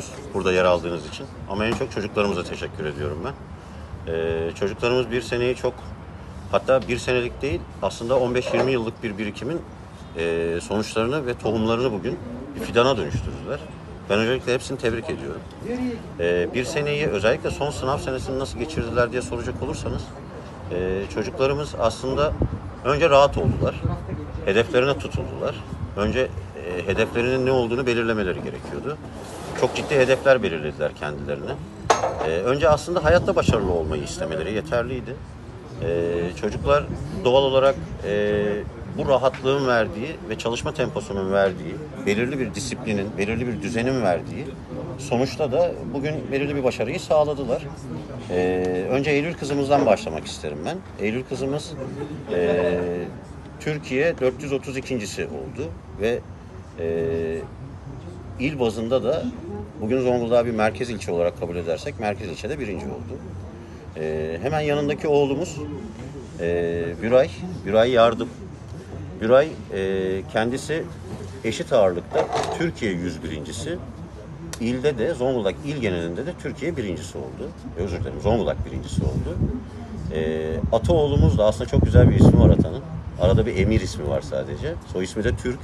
ediyoruz burada yer aldığınız için. Ama en çok çocuklarımıza teşekkür ediyorum ben. Ee, çocuklarımız bir seneyi çok hatta bir senelik değil aslında 15-20 yıllık bir birikimin e, sonuçlarını ve tohumlarını bugün bir fidana dönüştürdüler. Ben öncelikle hepsini tebrik ediyorum. Ee, bir seneyi özellikle son sınav senesini nasıl geçirdiler diye soracak olursanız e, çocuklarımız aslında önce rahat oldular. Hedeflerine tutuldular. Önce e, hedeflerinin ne olduğunu belirlemeleri gerekiyordu. Çok ciddi hedefler belirlediler kendilerine. E, önce aslında hayatta başarılı olmayı istemeleri yeterliydi. E, çocuklar doğal olarak e, bu rahatlığın verdiği ve çalışma temposunun verdiği, belirli bir disiplinin, belirli bir düzenin verdiği sonuçta da bugün belirli bir başarıyı sağladılar. Ee, önce Eylül kızımızdan başlamak isterim ben. Eylül kızımız e, Türkiye 432.si oldu ve e, il bazında da bugün Zonguldak'ı bir merkez ilçe olarak kabul edersek merkez ilçede birinci oldu. Ee, hemen yanındaki oğlumuz e, Güray, Güray Yardım. Güray e, kendisi eşit ağırlıkta Türkiye 101.si. İlde de Zonguldak il genelinde de Türkiye birincisi oldu. E, Özür dilerim Zonguldak birincisi oldu. E, ata oğlumuz da aslında çok güzel bir ismi var atanın. Arada bir Emir ismi var sadece. Soy ismi de Türk.